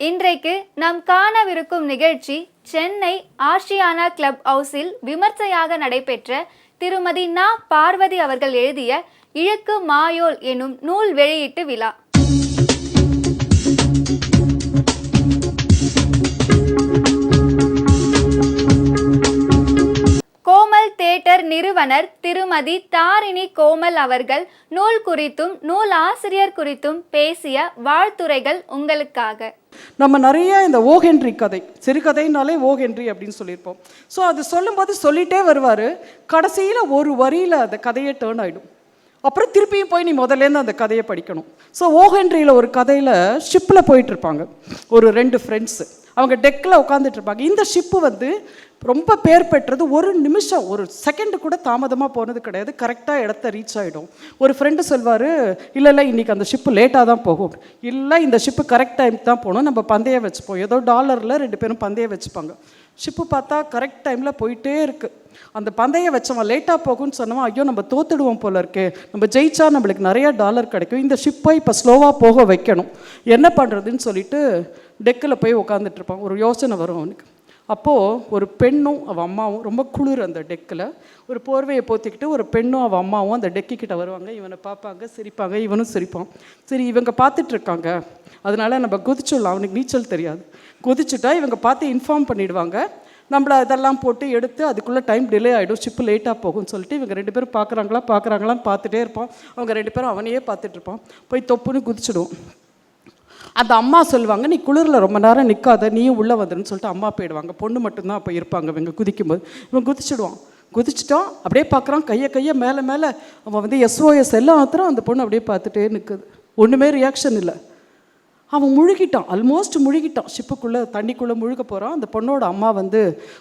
இன்றைக்கு நாம் காணவிருக்கும் நிகழ்ச்சி சென்னை ஆஷியானா கிளப் ஹவுஸில் விமர்சையாக நடைபெற்ற திருமதி நா பார்வதி அவர்கள் எழுதிய இழுக்கு மாயோல் எனும் நூல் வெளியீட்டு விழா. கோமல் தேட்டர் நிறுவனர் திருமதி தாரிணி கோமல் அவர்கள் நூல் குறித்தும் நூல் ஆசிரியர் குறித்தும் பேசிய வாழ்த்துரைகள் உங்களுக்காக. நம்ம நிறைய இந்த ஓஹென்றி கதை சிறுகதைனாலே ஓஹென்றி அப்படின்னு சொல்லியிருப்போம். ஸோ அது சொல்லும்போது சொல்லிட்டே வருவார். கடைசியில் ஒரு வரியில் அந்த கதையே டேர்ன் ஆகிடும் அப்புறம் திருப்பியும் போய் நீ முதல்லேருந்து அந்த கதையை படிக்கணும். ஸோ ஓஹென்ரியில் ஒரு கதையில் ஷிப்பில் போயிட்டுருப்பாங்க ஒரு ரெண்டு ஃப்ரெண்ட்ஸு அவங்க டெக்கில் உட்காந்துட்டு இருப்பாங்க. இந்த ஷிப்பு வந்து ரொம்ப பேர் பெற்றது ஒரு நிமிஷம் ஒரு செகண்டு கூட தாமதமாக போனது கிடையாது. கரெக்டாக இடத்த ரீச் ஆகிடும் ஒரு ஃப்ரெண்டு சொல்வார் இல்லை இல்லை இன்றைக்கி அந்த ஷிப்பு லேட்டாக தான் போகும். இல்லை இந்த ஷிப்பு கரெக்ட் டைம் தான் போகணும் நம்ம பந்தயம் வச்சுப்போம். ஏதோ டாலரில் ரெண்டு பேரும் பந்தயம் வச்சுப்பாங்க. ஷிப்பு பார்த்தா கரெக்ட் டைமில் போயிட்டே இருக்குது அந்த பந்தயம் வச்சவன் லேட்டாக போகும்னு சொன்னவன் ஐயோ நம்ம தோத்துடுவோம் போல இருக்கே. நம்ம ஜெயிச்சா நம்மளுக்கு நிறையா டாலர் கிடைக்கும். இந்த ஷிப்பை இப்போ ஸ்லோவாக போக வைக்கணும். என்ன பண்ணுறதுன்னு சொல்லிட்டு டெக்கில் போய் உட்காந்துட்ருப்பான் ஒரு யோசனை வரும் அவனுக்கு. அப்போது ஒரு பெண்ணும் அவள் அம்மாவும் ரொம்ப குளிர் அந்த டெக்கில். ஒரு போர்வையை போத்திக்கிட்டு ஒரு பெண்ணும் அவள் அம்மாவும் அந்த டெக்கு கிட்ட வருவாங்க. இவனை பார்ப்பாங்க சிரிப்பாங்க இவனும் சிரிப்பான். சரி இவங்க பார்த்துட்ருக்காங்க அதனால் நம்ம குதிச்சுடலாம். அவனுக்கு நீச்சல் தெரியாது. குதிச்சுட்டா இவங்க பார்த்து இன்ஃபார்ம் பண்ணிடுவாங்க. நம்மள அதெல்லாம் போட்டு எடுத்து அதுக்குள்ளே டைம் டிலே ஆகிடும் ஷிப்பு லேட்டாக போகும்னு சொல்லிட்டு இவங்க ரெண்டு பேரும் பார்க்குறாங்களா பார்க்குறாங்களான்னு பார்த்துட்டே இருப்பான். அவங்க ரெண்டு பேரும் அவனையே பார்த்துட்ருப்பான் போய் தொப்புன்னு குதிச்சிடுவோம் அந்த அம்மா சொல்லுவாங்க நீ குளிரில் ரொம்ப நேரம் நிற்காத நீயும் உள்ளே வந்துருன்னு சொல்லிட்டு அம்மா போயிடுவாங்க. பொண்ணு மட்டும்தான் அப்போ இருப்பாங்க இவங்க குதிக்கும்போது. இவன் குதிச்சிடுவான். குதிச்சிட்டான் அப்படியே பார்க்குறான் கையை கையை மேலே மேலே அவன் வந்து எஸ்ஓஎஸ் எல்லாம் ஆத்திரம் அந்த பொண்ணு அப்படியே பார்த்துட்டே நிற்குது ஒன்றுமே ரியாக்ஷன் இல்லை. அவன் முழுகிட்டான் ஆல்மோஸ்ட் முழுகிட்டான். ஷிப்புக்குள்ளே தண்ணிக்குள்ளே முழுக போகிறான் அந்த பொண்ணோட அம்மா வந்து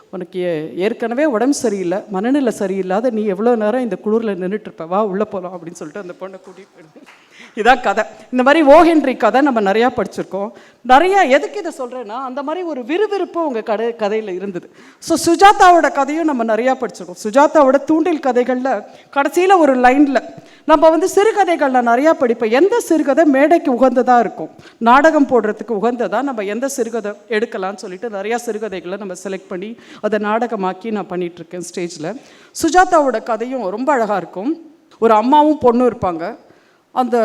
உனக்கு ஏற்கனவே உடம்பு சரியில்லை மனநிலை சரியில்லாத நீ எவ்வளோ நேரம் இந்த குளிரில் நின்றுட்டுருப்ப வா உள்ளே போகலாம் அப்படின்னு சொல்லிட்டு அந்த பொண்ணை கூட்டிகிட்டு போயிடுது. இதான் கதை. இந்த மாதிரி ஓஹென்றி கதை நம்ம நிறையா படிச்சிருக்கோம். நிறையா எதுக்கு இதை சொல்கிறேன்னா அந்த மாதிரி ஒரு விறுவிறுப்பு உங்கள் கதை கதையில் இருந்தது. ஸோ சுஜாதாவோட கதையும் நம்ம நிறையா படிச்சிருக்கோம். சுஜாதாவோட தூண்டில் கதைகளில் கடைசியில் ஒரு லைனில் நம்ம வந்து சிறுகதைகளில் நிறையா படிப்போம். எந்த சிறுகதை மேடைக்கு உகந்ததாக இருக்கும்? நாடகம் போடுறதுக்கு உகந்ததாக நம்ம எந்த சிறுகதை எடுக்கலாம்னு சொல்லிட்டு நிறையா சிறுகதைகளை நம்ம செலக்ட் பண்ணி அதை நாடகமாக்கி நான் பண்ணிகிட்ருக்கேன் இருக்கேன் ஸ்டேஜில் சுஜாதாவோட கதையும் ரொம்ப அழகாக இருக்கும். ஒரு அம்மாவும் பொண்ணும் இருப்பாங்க. அந்த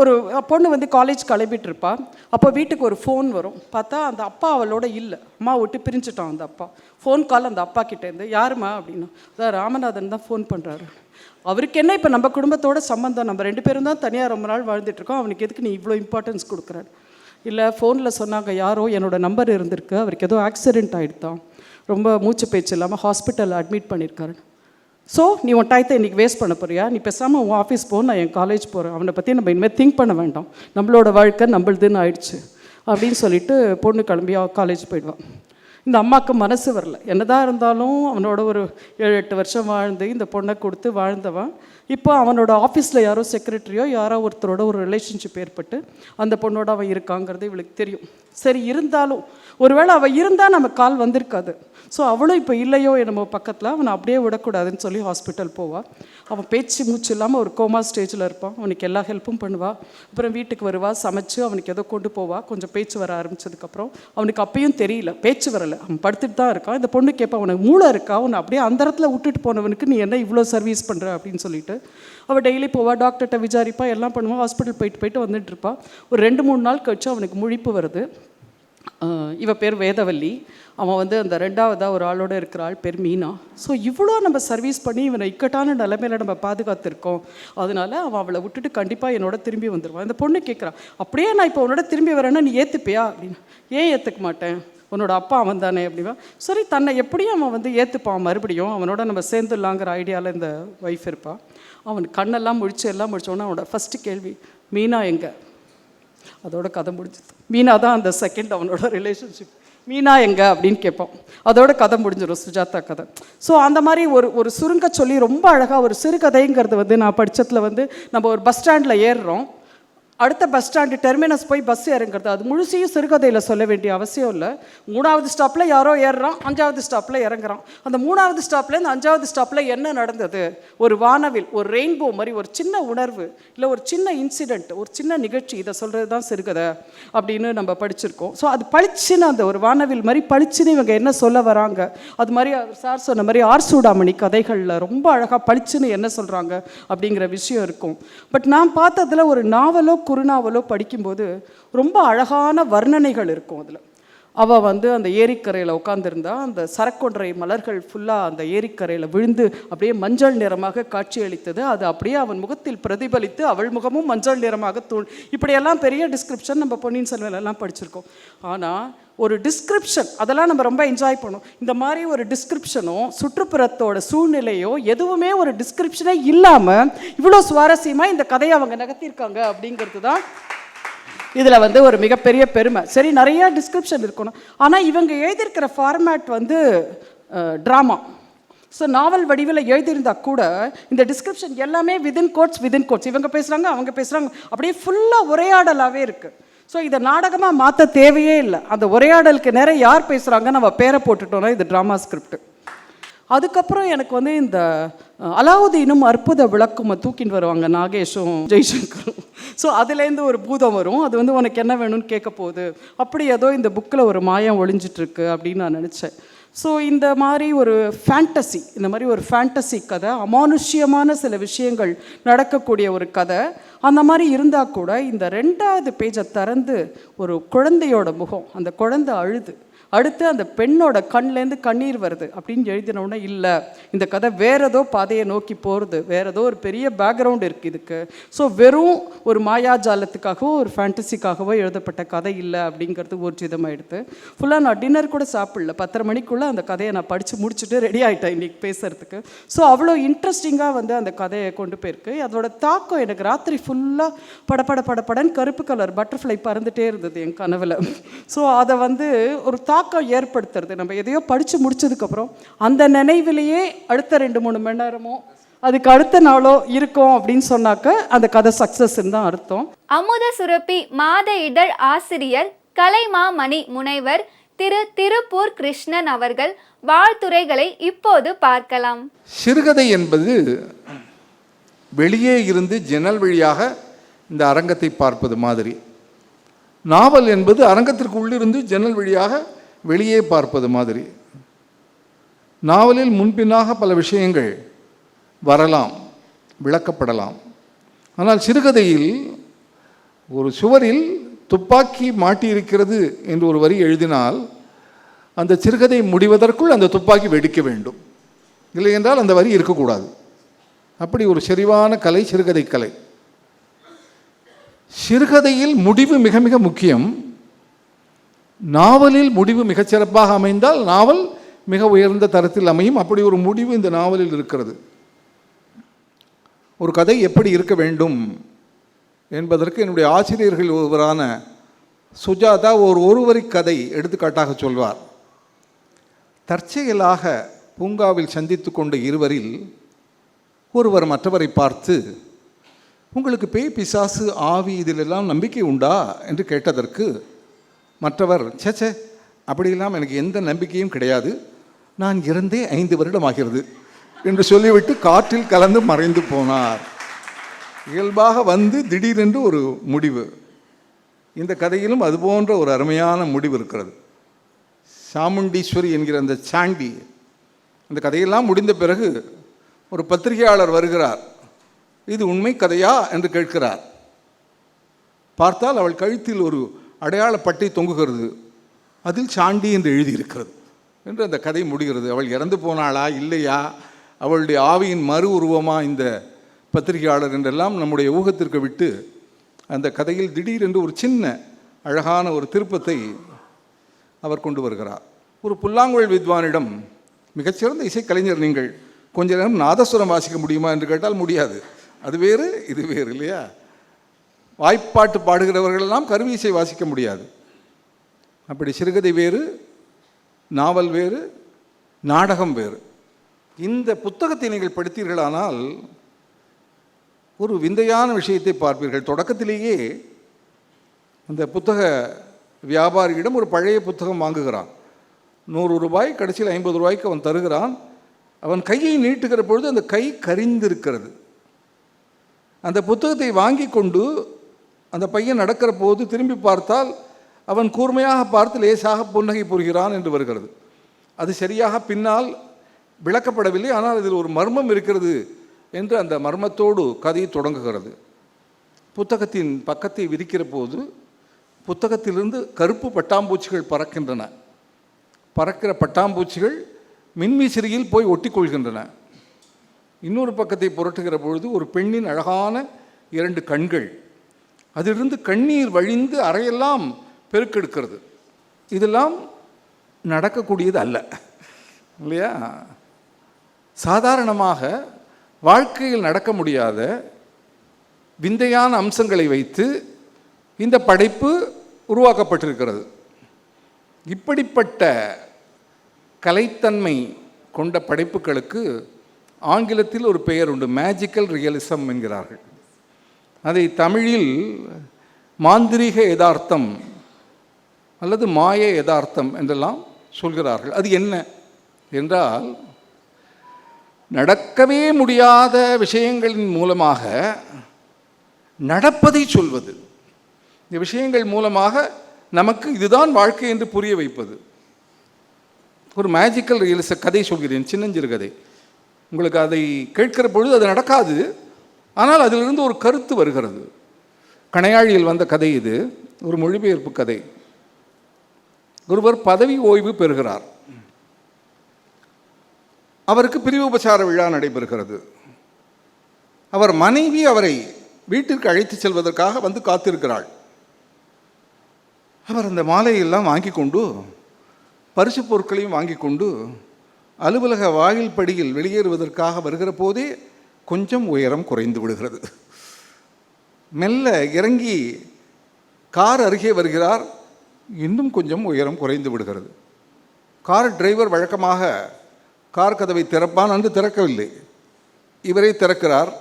ஒரு பொண்ணு வந்து காலேஜ் கிளம்பிட்டுருப்பா. அப்போ வீட்டுக்கு ஒரு ஃபோன் வரும். பார்த்தா அந்த அப்பா அவளோட இல்லை. அம்மா விட்டு பிரிஞ்சுட்டான் அந்த அப்பா. ஃபோன் கால் அந்த அப்பா கிட்டேருந்து யாருமா அப்படின்னா. அதான் ராமநாதன் தான் ஃபோன் பண்ணுறாரு அவருக்கு என்ன இப்போ நம்ம குடும்பத்தோட சம்மந்தம் நம்ம ரெண்டு பேரும் தான் தனியாக ரொம்ப நாள் வாழ்ந்துட்டு இருக்கோம் அவனுக்கு எதுக்கு நீ இவ்வளோ இம்பார்ட்டன்ஸ் கொடுக்குறாரு இல்லை ஃபோனில் சொன்னாங்க யாரோ என்னோட நம்பர் இருந்திருக்கு. அவருக்கு ஏதோ ஆக்சிடென்ட் ஆகிடுதான் ரொம்ப மூச்சு பேச்சு இல்லாமல் ஹாஸ்பிட்டலில் அட்மிட் பண்ணியிருக்காரு. ஸோ நீ உன் டயத்தை இன்றைக்கி வேஸ்ட் பண்ண போறியா? நீ பேசாமல் உன் ஆஃபீஸ் போ நான் என் காலேஜ் போகிறேன் அவனை பற்றி நம்ம இனிமேல் திங்க் பண்ண வேண்டாம். நம்மளோட வாழ்க்கை நம்மளுதுன்னு ஆயிடுச்சு. அப்படின்னு சொல்லிட்டு பொண்ணு கிளம்பி காலேஜ் போயிடுவான் இந்த அம்மாவுக்கு மனசு வரல. என்னதான் இருந்தாலும் அவனோட ஒரு ஏழு எட்டு வருஷம் வாழ்ந்து இந்த பொண்ணை கொடுத்து வாழ்ந்தவன். இப்போ அவனோட ஆஃபீஸில் யாரோ செக்ரட்டரியோ யாரோ ஒருத்தரோட ஒரு ரிலேஷன்ஷிப் ஏற்பட்டு அந்த பொண்ணோட அவன் இருக்காங்கிறது இவளுக்கு தெரியும். சரி இருந்தாலும் ஒருவேளை அவள் இருந்தால் நம்ம கால் வந்திருக்காது. ஸோ அவளும் இப்போ இல்லையோ என்னமோ பக்கத்தில் அவனை அப்படியே விடக்கூடாதுன்னு சொல்லி ஹாஸ்பிட்டல் போவாள் அவன் பேச்சு மூச்சு இல்லாமல் ஒரு கோமா ஸ்டேஜில் இருப்பான். அவனுக்கு எல்லா ஹெல்ப்பும் பண்ணுவா. அப்புறம் வீட்டுக்கு வருவா சமைச்சு அவனுக்கு ஏதோ கொண்டு போவா. கொஞ்சம் பேச்சு வர ஆரம்பித்ததுக்கப்புறம் அவனுக்கு அப்பயும் தெரியல பேச்சு வரலை. அவன் படுத்துட்டு தான் இருக்கான். இந்த பொண்ணு கேட்பா அவனுக்கு மூளை இருக்கா? அவனை அப்படியே அந்த இடத்துல விட்டுட்டு போனவனுக்கு நீ என்ன இவ்வளோ சர்வீஸ் பண்ணுற அப்படின்னு சொல்லிட்டு அவள் டெய்லி போவா டாக்டர்கிட்ட விசாரிப்பா எல்லாம் பண்ணுவான் ஹாஸ்பிட்டல் போயிட்டு போயிட்டு வந்துட்டு இருப்பா. ஒரு ரெண்டு மூணு நாள் கழிச்சு அவனுக்கு முழிப்பு வருது. இவ பேர் வேதவல்லி. அவன் வந்து அந்த ரெண்டாவதாக ஒரு ஆளோட இருக்கிற ஆள் பேர் மீனா. ஸோ இவ்வளோ நம்ம சர்வீஸ் பண்ணி இவனை இக்கட்டான நிலைமையில நம்ம பாதுகாத்திருக்கோம். அதனால அவன் அவளை விட்டுட்டு கண்டிப்பாக என்னோட திரும்பி வந்துடுவான் அந்த பொண்ணு கேட்குறான் அப்படியே நான் இப்போ உன்னோட திரும்பி வரேன்னா நீ ஏற்றுப்பியா அப்படின்னு. ஏன் ஏற்றுக்க மாட்டேன்? உன்னோட அப்பா அவன் தானே? அப்படிவான் சரி தன்னை எப்படியும் அவன் வந்து ஏற்றுப்பான் மறுபடியும் அவனோட நம்ம சேர்ந்துடலாங்கிற ஐடியாவில் இந்த ஒய்ஃப் இருப்பாள் அவன் கண்ணெல்லாம் முழிச்சு எல்லாம் முடிச்சோன்னா அவனோட ஃபஸ்ட்டு கேள்வி மீனா எங்கே? அதோட கதை முடிஞ்சது. மீனா தான் அந்த செகண்ட் அவனோட ரிலேஷன்ஷிப் மீனா எங்க அப்படின்னு கேட்போம். அதோட கதை முடிஞ்சிடும் சுஜாதா கதை. ஸோ அந்த மாதிரி ஒரு ஒரு சுருங்க சொல்லி ரொம்ப அழகாக ஒரு சிறுகதைங்கிறது வந்து நான் படித்ததில் வந்து நம்ம ஒரு பஸ் ஸ்டாண்டில் ஏறுறோம். அடுத்த பஸ் ஸ்டாண்டு டெர்மினஸ் போய் பஸ் இறங்குறது அது முழுசையும் சிறுகதையில் சொல்ல வேண்டிய அவசியம் இல்லை. மூணாவது ஸ்டாப்பில் யாரோ ஏறுறான் அஞ்சாவது ஸ்டாப்பில் இறங்குறான். அந்த மூணாவது ஸ்டாப்பில் இந்த அஞ்சாவது ஸ்டாப்பில் என்ன நடந்தது? ஒரு வானவில் ஒரு ரெயின்போ மாதிரி ஒரு சின்ன உணர்வு இல்லை ஒரு சின்ன இன்சிடெண்ட் ஒரு சின்ன நிகழ்ச்சி இதை சொல்கிறது தான் சிறுகதை அப்படின்னு நம்ம படிச்சிருக்கோம். ஸோ அது பளிச்சுன்னு அந்த ஒரு வானவில் மாதிரி பளிச்சுன்னு இவங்க என்ன சொல்ல வராங்க? அது மாதிரி சார் சொன்ன மாதிரி ஆர் சூடாமணி கதைகளில் ரொம்ப அழகாக பளிச்சுன்னு என்ன சொல்கிறாங்க அப்படிங்கிற விஷயம் இருக்கும். பட் நான் பார்த்ததுல ஒரு நாவலோ குறுநாவலோ படிக்கும்போது ரொம்ப அழகான வர்ணனைகள் இருக்கும் அதில். அவள் வந்து அந்த ஏரிக்கரையில் உட்காந்துருந்தா அந்த சரக்கொன்றை மலர்கள் ஃபுல்லாக அந்த ஏரிக்கரையில் விழுந்து அப்படியே மஞ்சள் நிறமாக காட்சியளித்தது. அது அப்படியே அவன் முகத்தில் பிரதிபலித்து அவள் முகமும் மஞ்சள் நிறமாக தூள் இப்படியெல்லாம் பெரிய டிஸ்கிரிப்ஷன் நம்ம பொன்னியின் செல்வன் எல்லாம் படிச்சிருக்கோம். ஆனால் ஒரு டிஸ்கிரிப்ஷன் அதெல்லாம் நம்ம ரொம்ப என்ஜாய் பண்ணோம். இந்த மாதிரி ஒரு டிஸ்கிரிப்ஷனோ சுற்றுப்புறத்தோட சூழ்நிலையோ எதுவுமே ஒரு டிஸ்கிரிப்ஷனே இல்லாமல் இவ்வளோ சுவாரஸ்யமாக இந்த கதையை அவங்க நகர்த்தியிருக்காங்க அப்படிங்கிறது தான் இதில் வந்து ஒரு மிகப்பெரிய பெருமை. சரி நிறைய டிஸ்கிரிப்ஷன் இருக்கணும். ஆனால் இவங்க எழுதியிருக்கிற ஃபார்மேட் வந்து ட்ராமா ஸோ நாவல் வடிவில் எழுதியிருந்தா கூட இந்த டிஸ்கிரிப்ஷன் எல்லாமே விதின் கோட்ஸ் விதின் கோட்ஸ் இவங்க பேசுகிறாங்க அவங்க பேசுகிறாங்க அப்படியே ஃபுல்லாக உரையாடலாகவே இருக்குது ஸோ இதை நாடகமாக மாற்ற தேவையே இல்லை. அந்த உரையாடலுக்கு நேரம் யார் பேசுகிறாங்க நம்ம பேரை போட்டுட்டோம்னா இது ட்ராமா ஸ்கிரிப்ட் அதுக்கப்புறம் எனக்கு வந்து இந்த அலாவுதீனும் அற்புத விளக்குமை தூக்கின்னு வருவாங்க நாகேஷும் ஜெய்சங்கரும். ஸோ அதுலேருந்து ஒரு பூதம் வரும். அது வந்து உனக்கு என்ன வேணும்னு கேட்க போகுது அப்படி ஏதோ இந்த புக்கில் ஒரு மாயம் ஒளிஞ்சிட்ருக்கு அப்படின்னு நான் நினச்சேன். ஸோ இந்த மாதிரி ஒரு ஃபேண்டசி இந்த மாதிரி ஒரு ஃபேண்டசி கதை அமானுஷ்யமான சில விஷயங்கள் நடக்கக்கூடிய ஒரு கதை அந்த மாதிரி இருந்தால் கூட இந்த ரெண்டாவது பேஜை திறந்து ஒரு குழந்தையோட முகம் அந்த குழந்தை அழுது. அடுத்து அந்த பெண்ணோட கண்லேருந்து கண்ணீர் வருது அப்படின்னு எழுதினோடனே இல்லை இந்த கதை வேற ஏதோ பாதையை நோக்கி போகிறது வேற ஏதோ ஒரு பெரிய பேக்ரவுண்ட் இருக்குது இதுக்கு. ஸோ வெறும் ஒரு மாயாஜாலத்துக்காகவோ ஒரு ஃபேண்டசிக்காகவோ எழுதப்பட்ட கதை இல்லை அப்படிங்கிறது ஊர்ஜிதமாயிடுது. ஃபுல்லாக நான் டின்னர் கூட சாப்பிடல. பத்தரை மணிக்குள்ளே அந்த கதையை நான் படித்து முடிச்சுட்டு ரெடி ஆகிட்டேன் இன்றைக்கி பேசுகிறதுக்கு ஸோ அவ்வளோ இன்ட்ரெஸ்டிங்காக வந்து அந்த கதையை கொண்டு போயிருக்கு. அதோட தாக்கம் எனக்கு ராத்திரி ஃபுல்லாக படபட படபடன்னு கருப்பு கலர் பட்டர்ஃப்ளை பறந்துட்டே இருந்தது என் கனவில். ஸோ அதை வந்து ஒரு தாக்கம் ஏற்படுத்துறது. நம்ம எதையோ படித்து முடிச்சதுக்கப்புறம் அந்த நினைவிலேயே அடுத்த ரெண்டு மூணு மணி நேரமோ அதுக்கு அடுத்த நாளோ இருக்கும் அப்படின்னு சொன்னாக்க அந்த கதை சக்ஸஸ்ன்னு தான் அர்த்தம். அமுத சுரப்பி மாத இதழ் ஆசிரியர் கலைமாமணி முனைவர் திரு திருப்பூர் கிருஷ்ணன் அவர்கள் வாழ்த்துரைகளை இப்போது பார்க்கலாம். சிறுகதை என்பது வெளியே இருந்து ஜன்னல் வழியாக இந்த அரங்கத்தை பார்ப்பது மாதிரி. நாவல் என்பது அரங்கத்திற்கு உள்ளிருந்து ஜன்னல் வழியாக வெளியே பார்ப்பது மாதிரி. நாவலில் முன்பின்னாக பல விஷயங்கள் வரலாம் விளக்கப்படலாம். ஆனால் சிறுகதையில் ஒரு சுவரில் துப்பாக்கி மாட்டியிருக்கிறது என்று ஒரு வரி எழுதினால் அந்த சிறுகதை முடிவதற்குள் அந்த துப்பாக்கி வெடிக்க வேண்டும். இல்லை என்றால் அந்த வரி இருக்கக்கூடாது. அப்படி ஒரு செறிவான கலை சிறுகதை கலை. சிறுகதையில் முடிவு மிக மிக முக்கியம். நாவலில் முடிவு மிகச்சிறப்பாக அமைந்தால் நாவல் மிக உயர்ந்த தரத்தில் அமையும். அப்படி ஒரு முடிவு இந்த நாவலில் இருக்கிறது. ஒரு கதை எப்படி இருக்க வேண்டும் என்பதற்கு என்னுடைய ஆசிரியர்கள் ஒருவரான சுஜாதா ஒரு ஒருவரி கதை எடுத்துக்காட்டாக சொல்வார். தற்செயலாக பூங்காவில் சந்தித்து கொண்ட இருவரில் ஒருவர் மற்றவரை பார்த்து உங்களுக்கு பேய் பிசாசு ஆவி இதிலெல்லாம் நம்பிக்கை உண்டா? என்று கேட்டதற்கு மற்றவர் சேச்சே அப்படியெல்லாம் எனக்கு எந்த நம்பிக்கையும் கிடையாது. நான் இறந்தே ஐந்து வருடம் ஆகிறது. என்று சொல்லிவிட்டு காற்றில் கலந்து மறைந்து போனார். இயல்பாக வந்து திடீரென்று ஒரு முடிவு. இந்த கதையிலும் அதுபோன்ற ஒரு அருமையான முடிவு இருக்கிறது. சாமுண்டீஸ்வரி என்கிற அந்த சாண்டி அந்த கதையெல்லாம் முடிந்த பிறகு ஒரு பத்திரிகையாளர் வருகிறார். இது உண்மை கதையா? என்று கேட்கிறார். பார்த்தால் அவள் கழுத்தில் ஒரு அடையாளப்பட்டை தொங்குகிறது. அதில் சாண்டி என்று எழுதியிருக்கிறது. என்று அந்த கதை முடிகிறது. அவள் இறந்து போனாளா இல்லையா? அவளுடைய ஆவியின் மறு உருவமா இந்த பத்திரிகையாளர் என்றெல்லாம் நம்முடைய ஊகத்திற்கு விட்டு அந்த கதையில் திடீரென்று ஒரு சின்ன அழகான ஒரு திருப்பத்தை அவர் கொண்டு வருகிறார். ஒரு புல்லாங்குழல் வித்வானிடம் மிகச்சிறந்த இசைக்கலைஞர் நீங்கள். கொஞ்ச நேரம் நாதஸ்வரம் வாசிக்க முடியுமா? என்று கேட்டால் முடியாது. அது வேறு இது வேறு இல்லையா? வாய்ப்பாட்டு பாடுகிறவர்களெல்லாம் கருவி இசை வாசிக்க முடியாது. அப்படி சிறுகதை வேறு நாவல் வேறு நாடகம் வேறு. இந்த புத்தகத்தை நீங்கள் படித்தீர்களானால் ஒரு விந்தையான விஷயத்தை பார்ப்பீர்கள். தொடக்கத்திலேயே அந்த புத்தக வியாபாரியிடம் ஒரு பழைய புத்தகம் வாங்குகிறான். நூறு ரூபாய் கடைசியில் ஐம்பது ரூபாய்க்கு அவன் தருகிறான். அவன் கையை நீட்டுகிற பொழுது அந்த கை கரிந்திருக்கிறது. அந்த புத்தகத்தை வாங்கி கொண்டு அந்த பையன் நடக்கிற போது திரும்பி பார்த்தால் அவன் கூர்மையாக பார்த்து லேசாக புன்னகை புரிகிறான் என்று வருகிறது. அது சரியாக பின்னால் விளக்கப்படவில்லை ஆனால் இதில் ஒரு மர்மம் இருக்கிறது என்று அந்த மர்மத்தோடு கதை தொடங்குகிறது. புத்தகத்தின் பக்கத்தை விரிக்கிற போது புத்தகத்திலிருந்து கருப்பு பட்டாம்பூச்சிகள் பறக்கின்றன. பறக்கிற பட்டாம்பூச்சிகள் மின்விசிறியில் போய் ஒட்டிக்கொள்கின்றன. இன்னொரு பக்கத்தை புரட்டுகிற பொழுது ஒரு பெண்ணின் அழகான இரண்டு கண்கள் அதிலிருந்து கண்ணீர் வழிந்து அறையெல்லாம் பெருக்கெடுக்கிறது. இதெல்லாம் நடக்கக்கூடியது அல்ல. இல்லையா? சாதாரணமாக வாழ்க்கையில் நடக்க முடியாத விந்தையான அம்சங்களை வைத்து இந்த படைப்பு உருவாக்கப்பட்டிருக்கிறது. இப்படிப்பட்ட கலைத்தன்மை கொண்ட படைப்புகளுக்கு ஆங்கிலத்தில் ஒரு பெயர் உண்டு மேஜிக்கல் ரியலிசம் என்கிறார்கள். அதை தமிழில் மாந்திரீக யதார்த்தம் அல்லது மாய யதார்த்தம் என்றெல்லாம் சொல்கிறார்கள். அது என்ன என்றால் நடக்கவே முடியாத விஷயங்களின் மூலமாக நடப்பதை சொல்வது. இந்த விஷயங்கள் மூலமாக நமக்கு இதுதான் வாழ்க்கை என்று புரிய வைப்பது. ஒரு மேஜிக்கல் ரியலிச கதை சொல்கிறேன் சின்னஞ்சிறு கதை. உங்களுக்கு அதை கேட்கிற பொழுது அது நடக்காது. ஆனால் அதிலிருந்து ஒரு கருத்து வருகிறது. கணையாழியில் வந்த கதை இது ஒரு மொழிபெயர்ப்பு கதை. ஒருவர் பதவி ஓய்வு பெறுகிறார். அவருக்கு பிரிவு உபசார விழா நடைபெறுகிறது. அவர் மனைவி அவரை வீட்டிற்கு அழைத்துச் செல்வதற்காக வந்து காத்திருக்கிறாள். அவர் அந்த மாலையெல்லாம் வாங்கி கொண்டு பரிசு பொருட்களையும் வாங்கி கொண்டு அலுவலக வாயில் படியில் வெளியேறுவதற்காக வருகிற போதே கொஞ்சம் உயரம் குறைந்து விடுகிறது. மெல்ல இறங்கி கார் அருகே வருகிறார். இன்னும் கொஞ்சம் உயரம் குறைந்து விடுகிறது. கார் டிரைவர் வழக்கமாக கார் கதவை திறப்பான் என்று திறக்கவில்லை. இவரை திறக்கிறார்.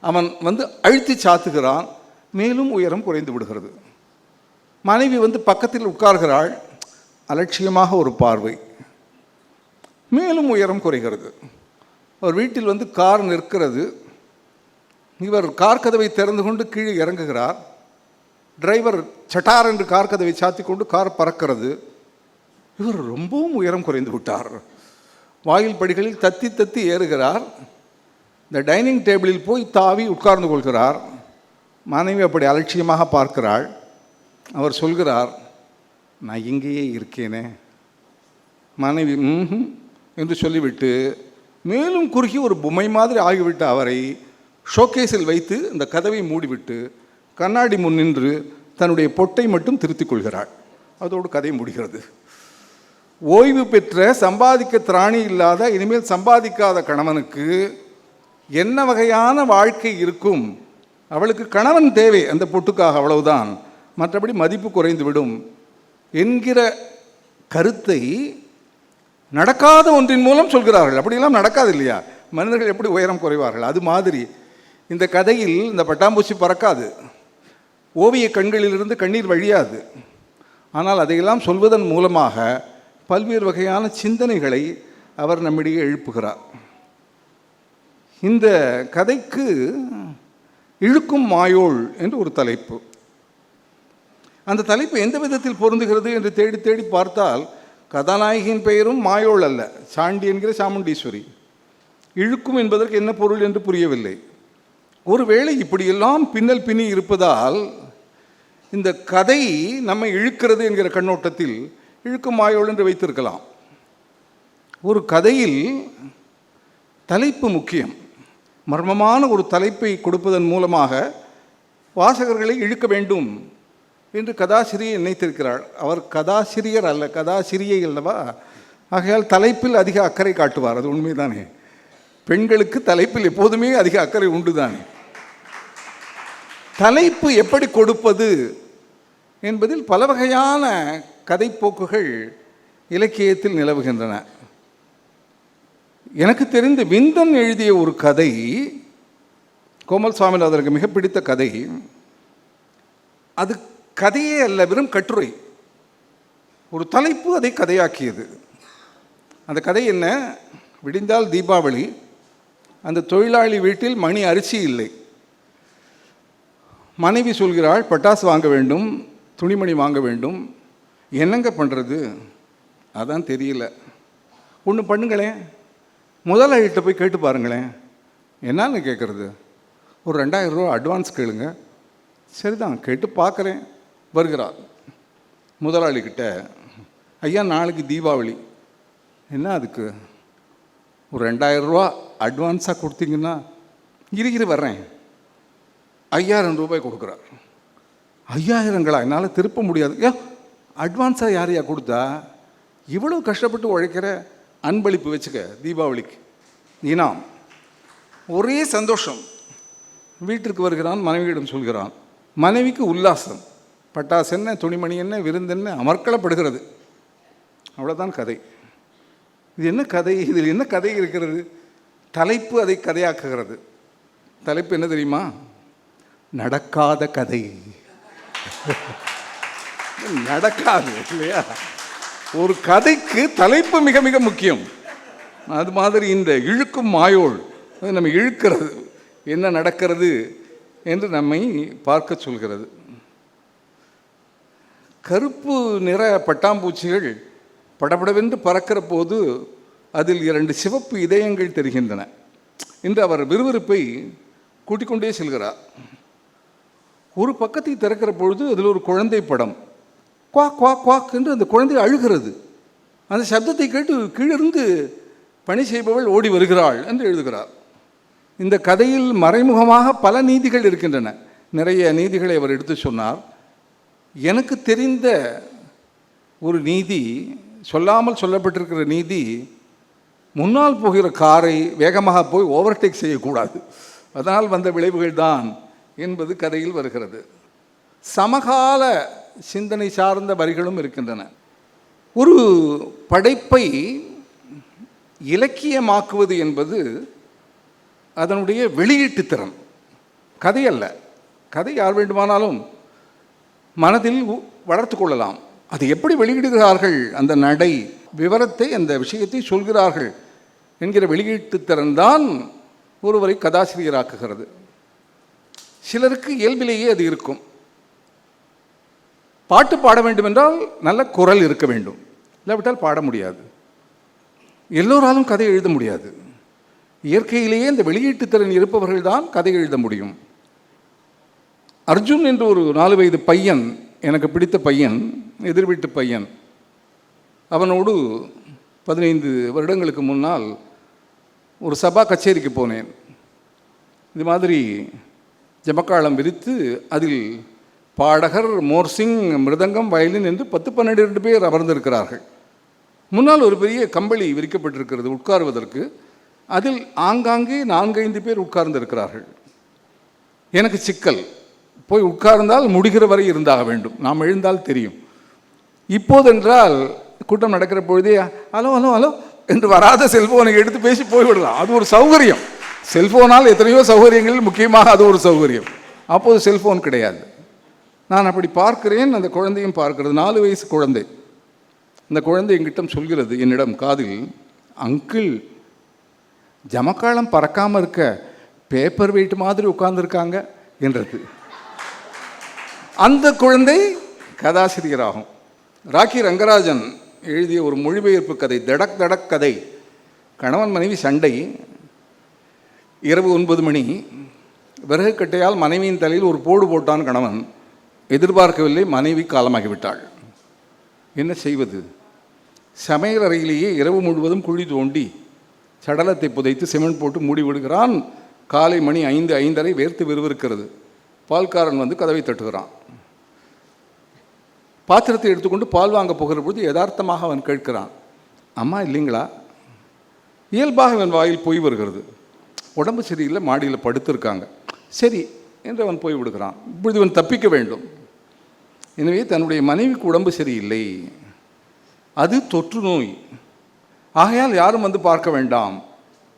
அவன் வந்து அழுத்தி சாத்துகிறான். மேலும் உயரம் குறைந்து விடுகிறது. மனைவி வந்து பக்கத்தில் உட்கார்கிறாள். அலட்சியமாக ஒரு பார்வை. மேலும் உயரம் குறைகிறது. அவர் வீட்டில் வந்து கார் நிற்கிறது. இவர் கார் கதவை திறந்து கொண்டு கீழே இறங்குகிறார். டிரைவர் சட்டார் என்று கார் கதவை சாத்தி கொண்டு கார் பறக்கிறது. இவர் ரொம்பவும் உயரம் குறைந்து விட்டார். வாயில் படிகளில் தத்தி தத்தி ஏறுகிறார். இந்த டைனிங் டேபிளில் போய் தாவி உட்கார்ந்து கொள்கிறார். மனைவி அப்படி அலட்சியமாக பார்க்கிறாள். அவர் சொல்கிறார் நான் இங்கேயே இருக்கேனே. மனைவி என்று சொல்லிவிட்டு மேலும் குறுகி ஒரு பொம்மை மாதிரி ஆகிவிட்ட அவரை ஷோகேஸில் வைத்து இந்த கதவை மூடிவிட்டு கண்ணாடி முன் நின்று தன்னுடைய பொட்டை மட்டும் திருத்திக் கொள்கிறாள். அதோடு கதை முடிகிறது. ஓய்வு பெற்ற சம்பாதிக்க திராணி இல்லாத இனிமேல் சம்பாதிக்காத கணவனுக்கு என்ன வகையான வாழ்க்கை இருக்கும்? அவளுக்கு கணவன் தேவை. அந்த பொட்டுக்காக அவ்வளவுதான். மற்றபடி மதிப்பு குறைந்துவிடும் என்கிற கருத்தை நடக்காத ஒன்றின் மூலம் சொல்கிறார்கள். அப்படியெல்லாம் நடக்காது இல்லையா? மனிதர்கள் எப்படி உயரம் குறைவார்கள்? அது மாதிரி. இந்த கதையில் இந்த பட்டாம்பூச்சி பறக்காது. ஓவிய கண்களிலிருந்து கண்ணீர் வழியாது. ஆனால் அதையெல்லாம் சொல்வதன் மூலமாக பல்வேறு வகையான சிந்தனைகளை அவர் நம்மிடையே எழுப்புகிறார். இந்த கதைக்கு இழுக்கும் மாயோள் என்று ஒரு தலைப்பு. அந்த தலைப்பு எந்த விதத்தில் பொருந்துகிறது என்று தேடி தேடி பார்த்தால் கதாநாயகியின் பெயரும் மாயோள் அல்ல சாண்டி என்கிற சாமுண்டீஸ்வரி. இழுக்கும் என்பதற்கு என்ன பொருள் என்று புரியவில்லை. ஒருவேளை இப்படியெல்லாம் பின்னல் பின்னி இருப்பதால் இந்த கதை நம்மை இழுக்கிறது என்கிற கண்ணோட்டத்தில் இழுக்கும் மாயோள் என்று வைத்திருக்கலாம். ஒரு கதையில் தலைப்பு முக்கியம். மர்மமான ஒரு தலைப்பை கொடுப்பதன் மூலமாக வாசகர்களை இழுக்க வேண்டும். என்று கதாசிரியை நினைத்திருக்கிறாள். அவர் கதாசிரியர் அல்ல கதாசிரியை அல்லவா? ஆகையால் தலைப்பில் அதிக அக்கறை காட்டுவார் அது உண்மைதானே? பெண்களுக்கு தலைப்பில் எப்போதுமே அதிக அக்கறை உண்டு தானே தலைப்பு எப்படி கொடுப்பது என்பதில் பல வகையான கதைப்போக்குகள் இலக்கியத்தில் நிலவுகின்றன. எனக்கு தெரிந்து விந்தன் எழுதிய ஒரு கதை கோமல் சுவாமிநாதனுக்கு மிக பிடித்த கதை அது கதையே அல்ல வெறும் கட்டுரை. ஒரு தலைப்பு அதை கதையாக்கியது. அந்த கதை என்ன? விடிந்தால் தீபாவளி அந்த தொழிலாளி வீட்டில் மணி அரிசி இல்லை. மனைவி சொல்கிறாள் பட்டாசு வாங்க வேண்டும் துணிமணி வாங்க வேண்டும். என்னங்க பண்ணுறது அதான் தெரியல. ஒன்று பண்ணுங்களேன். முதலாளிகிட்ட போய் கேட்டு பாருங்களேன். என்னன்னு கேட்குறது ஒரு ரெண்டாயிரம் ரூபா அட்வான்ஸ் கேளுங்க. சரிதான் கேட்டு பார்க்குறேன். வருகிறார். முதலாளிகிட்ட ஐயா நாளைக்கு தீபாவளி. என்ன அதுக்கு? ஒரு ரெண்டாயிரம் ரூபா அட்வான்ஸாக கொடுத்தீங்கன்னா இருக்கிற வர்றேன். ஐயாயிரம் ரூபாய் கொடுக்குறார். ஐயாயிரங்களா? என்னால் திருப்ப முடியாது. ஏ அட்வான்ஸாக யாரையா கொடுத்தா? இவ்வளோ கஷ்டப்பட்டு உழைக்கிற அன்பளிப்பு வச்சுக்க தீபாவளிக்கு. இனாம் ஒரே சந்தோஷம். வீட்டிற்கு வருகிறான் மனைவியிடம் சொல்கிறான். மனைவிக்கு உல்லாசம். பட்டாசு என்ன துணிமணி என்ன விருந்தென்ன அமர்க்களப்படுகிறது அவ்வளோதான் கதை. இது என்ன கதை? இதில் என்ன கதை இருக்கிறது? தலைப்பு அதை கதையாக்குகிறது. தலைப்பு என்ன தெரியுமா? நடக்காத கதை. நடக்காது இல்லையா? ஒரு கதைக்கு தலைப்பு மிக மிக முக்கியம். அது மாதிரி இந்த இழுக்கும் மாயோள் நம்ம இழுக்கிறது. என்ன நடக்கிறது என்று நம்மை பார்க்க சொல்கிறது. கருப்பு நிற பட்டாம்பூச்சிகள் படபடவென்று பறக்கிற போது அதில் இரண்டு சிவப்பு இதயங்கள் தெரிகின்றன. என்று அவர் விறுவிறுப்பை கூட்டிக்கொண்டே செல்கிறார். ஒரு பக்கத்தை திறக்கிற பொழுது அதில் ஒரு குழந்தை படம். குவாக் குவாக் குவாக் என்று அந்த குழந்தை அழுகிறது. அந்த சப்தத்தை கேட்டு கீழிருந்து பணி செய்பவள் ஓடி வருகிறாள் என்று எழுதுகிறார். இந்த கதையில் மறைமுகமாக பல நீதிகள் இருக்கின்றன. நிறைய நீதிகளை அவர் எடுத்து சொன்னார். எனக்கு தெரிந்த ஒரு நீதி சொல்லாமல் சொல்லப்பட்டிருக்கிற நீதி முன்னால் போகிற காரை வேகமாக போய் ஓவர்டேக் செய்யக்கூடாது. அதனால் வந்த விளைவுகள் தான் என்பது கதையில் வருகிறது. சமகால சிந்தனை சார்ந்த வரிகளும் இருக்கின்றன. ஒரு படைப்பை இலக்கியமாக்குவது என்பது அதனுடைய வெளியீட்டு திறன். கதை அல்ல. கதை யார் வேண்டுமானாலும் மனதில் உ- வளர்த்து கொள்ளலாம். அது எப்படி வெளியிடுகிறார்கள்? அந்த நடை விவரத்தை அந்த விஷயத்தை சொல்கிறார்கள் என்கிற வெளியீட்டு திறன்தான் ஒருவரை கதாசிரியராக்குகிறது. சிலருக்கு இயல்பிலேயே அது இருக்கும். பாட்டு பாட வேண்டும் என்றால் நல்ல குரல் இருக்க வேண்டும். இல்லாவிட்டால் பாட முடியாது. எல்லோராலும் கதை எழுத முடியாது. இயற்கையிலேயே இந்த வெளியீட்டு திறன் இருப்பவர்கள் தான் கதை எழுத முடியும். அர்ஜுன் என்ற ஒரு நாலு வயது பையன் எனக்கு பிடித்த பையன் எதிர் வீட்டு பையன். அவனோடு பதினைந்து வருடங்களுக்கு முன்னால் ஒரு சபா கச்சேரிக்கு போனேன். இது மாதிரி ஜமக்காலம் விரித்து அதில் பாடகர் மோர்சிங் மிருதங்கம் வயலின் என்று பத்து பன்னிரண்டு பேர் அமர்ந்திருக்கிறார்கள். முன்னால் ஒரு பெரிய கம்பளி விரிக்கப்பட்டிருக்கிறது உட்காருவதற்கு. அதில் ஆங்காங்கே நான்கைந்து பேர் உட்கார்ந்திருக்கிறார்கள். எனக்கு சிக்கல். போய் உட்கார்ந்தால் முடிகிற வரை இருந்தாக வேண்டும். நாம் எழுந்தால் தெரியும். இப்போதென்றால் கூட்டம் நடக்கிற பொழுதே ஹலோ ஹலோ ஹலோ என்று வராத செல்போனை எடுத்து பேசி போய்விடலாம். அது ஒரு சௌகரியம். செல்போனால் எத்தனையோ சௌகரியங்களில் முக்கியமாக அது ஒரு சௌகரியம். அப்போது செல்போன் கிடையாது. நான் அப்படி பார்க்கிறேன் அந்த குழந்தையும் பார்க்கிறது. நாலு வயசு குழந்தை. அந்த குழந்தை எங்கிட்ட சொல்கிறது என்னிடம் காதில் அங்கிள் ஜமக்காலம் பறக்காமல் இருக்க பேப்பர் வெயிட் மாதிரி உட்கார்ந்துருக்காங்க என்றது. அந்த குழந்தை கதாசிரியராகும். ராக்கி ரங்கராஜன் எழுதிய ஒரு மொழிபெயர்ப்பு கதை தடக் தடக் கதை கணவன் மனைவி சண்டை இரவு ஒன்பது மணி விறகு கட்டையால் மனைவியின் தலையில் ஒரு போடு போட்டான் கணவன். எதிர்பார்க்கவில்லை மனைவி காலமாகிவிட்டாள். என்ன செய்வது? சமையல் அறையிலேயே இரவு முழுவதும் குழி தோண்டி சடலத்தை புதைத்து சிமெண்ட் போட்டு மூடி விடுகிறான். காலை மணி ஐந்து ஐந்தரை வேர்த்து விறுவிறுக்கிறது. பால்காரன் வந்து கதவை தட்டுகிறான். பாத்திரத்தை எடுத்துக்கொண்டு பால் வாங்க போகிற பொழுது யதார்த்தமாக அவன் கேட்கிறான் அம்மா இல்லைங்களா? இயல்பாக அவன் வாயில் போய் வருகிறது. உடம்பு சரியில்லை மாடியில் படுத்திருக்காங்க. சரி என்று அவன் போய் விடுகிறான். இப்பொழுது இவன் தப்பிக்க வேண்டும். எனவே தன்னுடைய மனைவிக்கு உடம்பு சரியில்லை. அது தொற்று நோய். ஆகையால் யாரும் வந்து பார்க்க வேண்டாம்.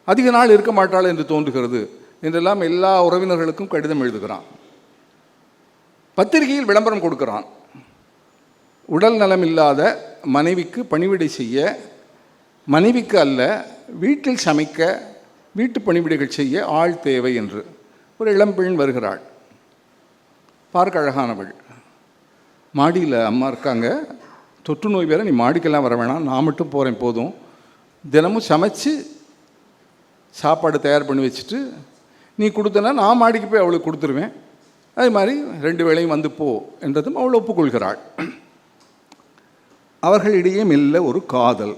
அதிக நாள் இருக்க மாட்டாள் என்று தோன்றுகிறது. என்றெல்லாம் எல்லா உறவினர்களுக்கும் கடிதம் எழுதுகிறான். பத்திரிகையில் விளம்பரம் கொடுக்குறான். உடல் நலம் இல்லாத மனைவிக்கு பணிவிடை செய்ய மனைவிக்கு அல்ல வீட்டில் சமைக்க வீட்டு பணிவிடைகள் செய்ய ஆள் தேவை என்று ஒரு இளம்பெண் வருகிறாள். பார்க்க அழகானவள். மாடியில் அம்மா இருக்காங்க. தொற்று நோய் வேற நீ மாடிக்கெல்லாம் வர வேணாம். நான் மட்டும் போகிறேன் போதும். தினமும் சமைச்சு சாப்பாடு தயார் பண்ணி வச்சுட்டு நீ கொடுத்தனா நான் மாடிக்கு போய் அவளுக்கு கொடுத்துருவேன். அதே மாதிரி ரெண்டு வேளையும் வந்து போ என்றதும் அவள் ஒப்புக்கொள்கிறாள். அவர்களிடையே மெல்ல ஒரு காதல்.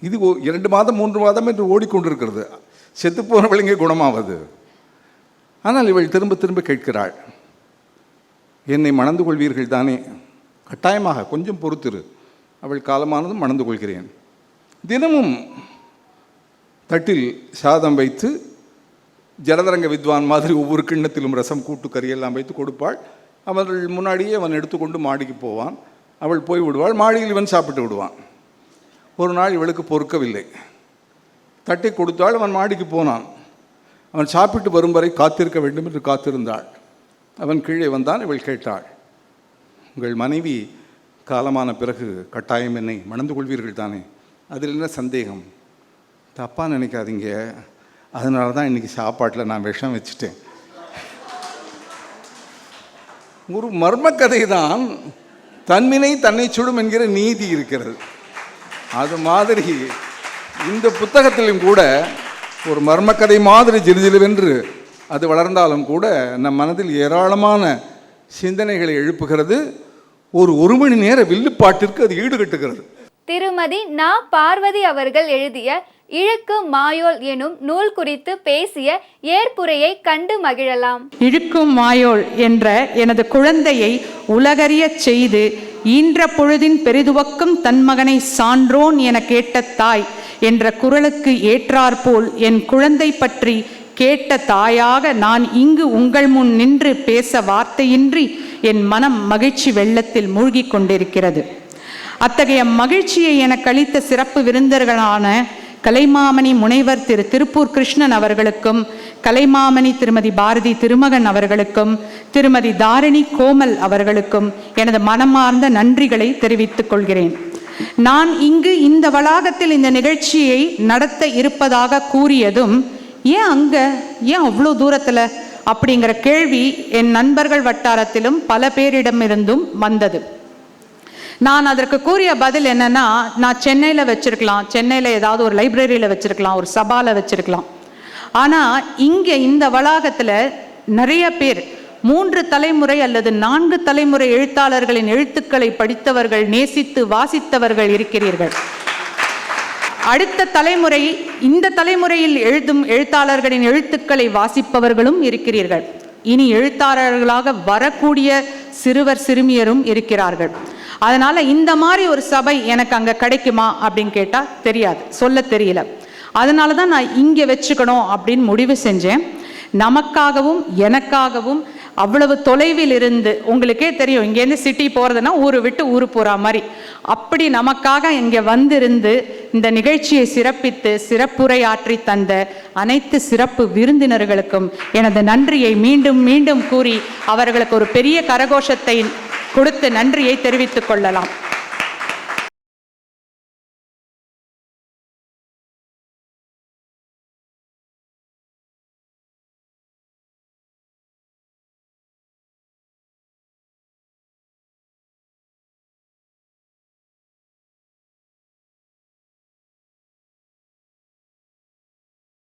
இது இரண்டு மாதம் மூன்று மாதம் என்று ஓடிக்கொண்டிருக்கிறது. செத்து போனவள் குணமாவது? ஆனால் இவள் திரும்ப திரும்ப கேட்கிறாள். என்னை மணந்து கொள்வீர்கள் தானே? கட்டாயமாக கொஞ்சம் பொறுத்திரு. அவள் காலமானதும் மணந்து கொள்கிறேன். தினமும் தட்டில் சாதம் வைத்து ஜலதரங்க வித்வான் மாதிரி ஒவ்வொரு கிண்ணத்திலும் ரசம் கூட்டு கறியெல்லாம் வைத்து கொடுப்பாள். அவர்கள் முன்னாடியே அவன் எடுத்துக்கொண்டு மாடிக்கு போவான். அவள் போய் விடுவாள். மாடியில் இவன் சாப்பிட்டு விடுவான். ஒரு நாள் இவளுக்கு பொறுக்கவில்லை. தட்டி கொடுத்தாள். அவன் மாடிக்கு போனான். அவன் சாப்பிட்டு வரும் வரை காத்திருக்க வேண்டும் என்று காத்திருந்தாள். அவன் கீழே வந்தான். இவள் கேட்டாள் உங்கள் மனைவி காலமான பிறகு கட்டாயம் என்னை மணந்து கொள்வீர்கள் தானே? அதில் என்ன சந்தேகம்? தப்பாக நினைக்காதீங்க. அதனால தான் இன்றைக்கி சாப்பாட்டில் நான் விஷம் வச்சுட்டேன். ஒரு மர்மக்கதை தான் தன்மினை தன்னை சுடும் என்கிற நீதி இருக்கிறது. அது மாதிரி இந்த புத்தகத்திலும் கூட ஒரு மர்மக்கதை மாதிரி ஜிலுஜிலுவென்று அது வளர்ந்தாலும் கூட நம் மனதில் ஏராளமான சிந்தனைகளை எழுப்புகிறது. ஒரு ஒரு மணி நேர வில்லுப்பாட்டிற்கு அது ஈடுகட்டுகிறது. திருமதி நா. பார்வதி அவர்கள் எழுதிய இழுக்கு மாயோல் எனும் நூல் குறித்து பேசிய ஏற்புரையை கண்டு மகிழலாம். இழுக்கும் மாயோல் என்ற எனது குழந்தையை உலகறியச் செய்து ஈன்ற பொழுதின் பெரிதுவக்கும் தன் மகனை சான்றோன் என கேட்ட தாய் என்ற குரலுக்கு ஏற்றாற்போல் என் குழந்தை பற்றி கேட்ட தாயாக நான் இங்கு உங்கள் முன் நின்று பேச வார்த்தையின்றி என் மனம் மகிழ்ச்சி வெள்ளத்தில் மூழ்கிக் கொண்டிருக்கிறது. அத்தகைய மகிழ்ச்சியை எனக்கு அளித்த சிறப்பு விருந்தர்களான கலைமாமணி முனைவர் திரு திருப்பூர் கிருஷ்ணன் அவர்களுக்கும் கலைமாமணி திருமதி பாரதி திருமகன் அவர்களுக்கும் திருமதி தாரிணி கோமல் அவர்களுக்கும் எனது மனமார்ந்த நன்றிகளை தெரிவித்துக் கொள்கிறேன். நான் இங்கு இந்த வளாகத்தில் இந்த நிகழ்ச்சியை நடத்த இருப்பதாக கூறியதும் ஏன் அங்க? ஏன் அவ்வளோ தூரத்தில்? அப்படிங்கிற கேள்வி என் நண்பர்கள் வட்டாரத்திலும் பல பேரிடமிருந்தும் வந்தது. நான் அதற்கு கூறிய பதில் என்னன்னா நான் சென்னையில் வச்சிருக்கலாம். சென்னையில் ஏதாவது ஒரு லைப்ரரியில் வச்சிருக்கலாம் ஒரு சபாவில் வச்சிருக்கலாம். ஆனால் இங்கே இந்த வளாகத்தில் நிறைய பேர் மூன்று தலைமுறை அல்லது நான்கு தலைமுறை எழுத்தாளர்களின் எழுத்துக்களை படித்தவர்கள் நேசித்து வாசித்தவர்கள் இருக்கிறீர்கள். அடுத்த தலைமுறை இந்த தலைமுறையில் எழுதும் எழுத்தாளர்களின் எழுத்துக்களை வாசிப்பவர்களும் இருக்கிறீர்கள். இனி எழுத்தாளர்களாக வரக்கூடிய சிறுவர் சிறுமியரும் இருக்கிறார்கள். அதனால் இந்த மாதிரி ஒரு சபை எனக்கு அங்கே கிடைக்குமா அப்படின்னு கேட்டால் தெரியாது. சொல்ல தெரியல. அதனால தான் நான் இங்கே வச்சுக்கணும் அப்படின்னு முடிவு செஞ்சேன். நமக்காகவும் எனக்காகவும் அவ்வளவு தொலைவில் இருந்து உங்களுக்கே தெரியும் இங்கேருந்து சிட்டி போகிறதுனா ஊரு விட்டு ஊர் போகிற மாதிரி. அப்படி நமக்காக இங்கே வந்திருந்து இந்த நிகழ்ச்சியை சிறப்பித்து சிறப்புரையாற்றி தந்த அனைத்து சிறப்பு விருந்தினர்களுக்கும் எனது நன்றியை மீண்டும் மீண்டும் கூறி அவர்களுக்கு ஒரு பெரிய கரகோஷத்தை கொடுத்து நன்றியை தெரிவித்துக் கொள்ளலாம்.